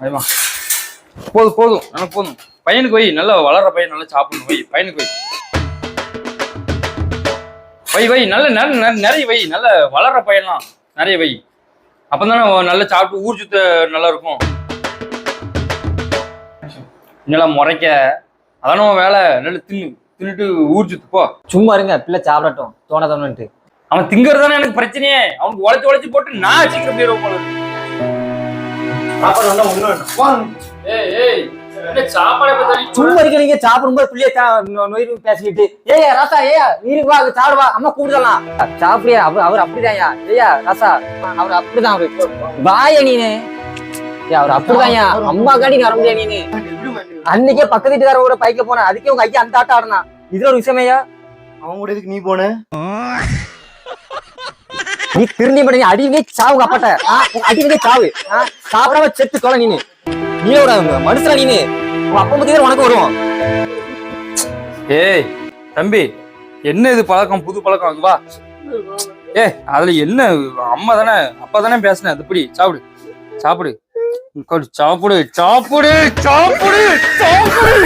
அதுமா போதும் போதும். நல்லா போதும். பையனுக்கு போய் நல்லா வளர்ற பையன் நல்லா சாப்பிடணும். போய் பையனுக்கு போய் வை வை. நல்ல நிறைய வை. நல்ல வளர்ற பையன்லாம் நிறைய வை. அப்போதானே நல்லா சாப்பிட்டு ஊர் சுத்த நல்லா இருக்கும். நல்லா முறைக்க? அதான வேலை. நல்லா தின்னு தின்னுட்டு ஊர் சுத்து. போ. சும்மா இருங்க. பிள்ளை சாப்பிடட்டும். தோண தோணுன்ட்டு. அவன் திங்கிறது தானே எனக்கு பிரச்சனையே? அவனுக்கு உழைச்சு உழைச்சு போட்டு நான் சீக்கிரம் போயிடுவோம் போல சும்மா இருக்க நீங்க சாப்பிடும்போது பிள்ளைய நொய் பேசிக்கிட்டு ஏயா ராசா ஏயா வீருக்கு வா சாப்பிடுவா அம்மா கூப்பிடலாம். சாப்பிடியா அவர் அவர் அப்படிதான்யா. ஏயா ராசா அவர் அப்படிதான் அவரு வாய நீனு. அவர் அப்படிதான்யா. அம்மா காட்டி நீ நீனு. அன்னைக்கே பக்கத்து வீட்டுக்கார கூட பைக்க போனேன். அதுக்கே உங்க ஐயா அந்த ஆட்டம் ஆடினா. இது ஒரு விஷயமையா அவன் கூட எதுக்கு நீ போன? நீ திருந்தி பண்ணி அடிவே சாவு காப்பாட்ட அப்பாட்ட அடிவே சாவு. சாப்பிடாம செத்து கொலை நீனு. நீ ஒரு மனுஷனா நீனு. உங்க அப்பா பத்தி உனக்கு வரும். ஏய் தம்பி என்ன இது பழக்கம்? புது பழக்கம் அங்க வா. ஏ அதுல என்ன? அம்மா தானே அப்பா தானே பேசினேன் அது சாப்பிடு. சாப்பிடு. சாப்பிடு. சாப்பிடு. சாப்பிடு. சாப்பிடு.